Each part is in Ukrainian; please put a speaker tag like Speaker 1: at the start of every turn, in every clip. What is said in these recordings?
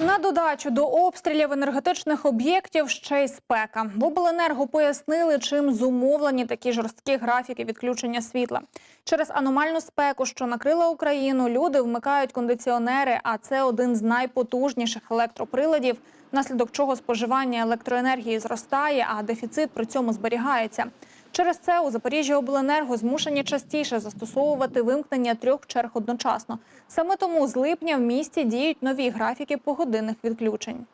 Speaker 1: На додачу до обстрілів енергетичних об'єктів ще й спека. В обленерго пояснили, чим зумовлені такі жорсткі графіки відключення світла. Через аномальну спеку, що накрила Україну, люди вмикають кондиціонери, а це один з найпотужніших електроприладів, внаслідок чого споживання електроенергії зростає, а дефіцит при цьому зберігається. Через це у Запоріжжя обленерго змушені частіше застосовувати вимкнення трьох черг одночасно. Саме тому з липня в місті діють нові графіки погодинних відключень.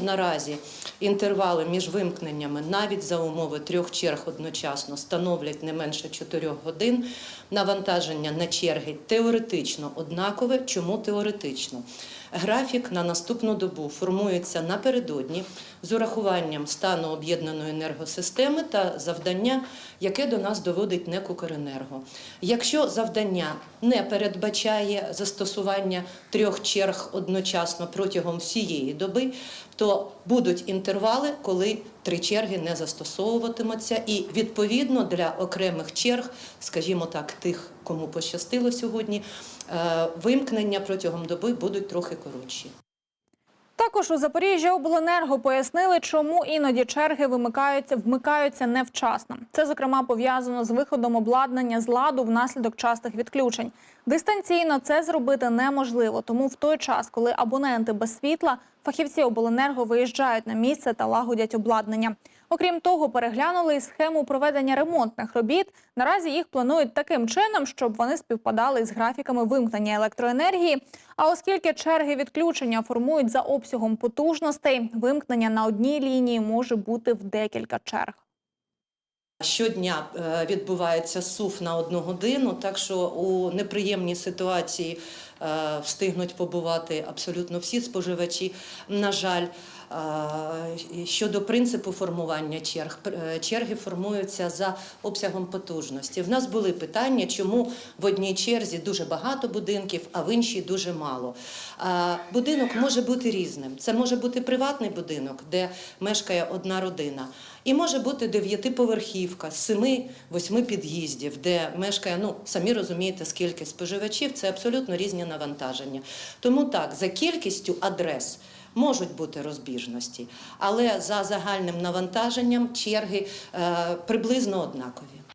Speaker 2: Наразі інтервали між вимкненнями навіть за умови трьох черг одночасно становлять не менше 4 годин. Навантаження на черги теоретично однакове. Чому теоретично? Графік на наступну добу формується напередодні з урахуванням стану об'єднаної енергосистеми та завдання, яке до нас доводить НЕК «Укренерго». Якщо завдання не передбачає застосування трьох черг одночасно протягом всієї доби, то будуть інтервали, коли три черги не застосовуватимуться, і відповідно для окремих черг, скажімо так, тих, кому пощастило сьогодні, е, вимкнення протягом доби будуть трохи коротші.
Speaker 1: Також у Запоріжжя обленерго пояснили, чому іноді черги вимикаються, вмикаються невчасно. Це зокрема пов'язано з виходом обладнання з ладу внаслідок частих відключень. Дистанційно це зробити неможливо, тому в той час, коли абоненти без світла, фахівці обленерго виїжджають на місце та лагодять обладнання. Окрім того, переглянули схему проведення ремонтних робіт. Наразі їх планують таким чином, щоб вони співпадали з графіками вимкнення електроенергії. А оскільки черги відключення формують за обсягом потужностей, вимкнення на одній лінії може бути в декілька черг.
Speaker 2: Щодня е, відбувається СУФ на одну годину, так що у неприємній ситуації встигнуть побувати абсолютно всі споживачі. На жаль, е, щодо принципу формування черг, е, черги формуються за обсягом потужності. В нас були питання, чому в одній черзі дуже багато будинків, а в іншій дуже мало. Е, Будинок може бути різним. Це може бути приватний будинок, де мешкає одна родина. І може бути дев'ятиповерхівка з семи-восьми під'їздів, де мешкає, ну самі розумієте, скільки споживачів, це абсолютно різні навантаження. Тому так, за кількістю адрес можуть бути розбіжності, але за загальним навантаженням черги е, приблизно однакові.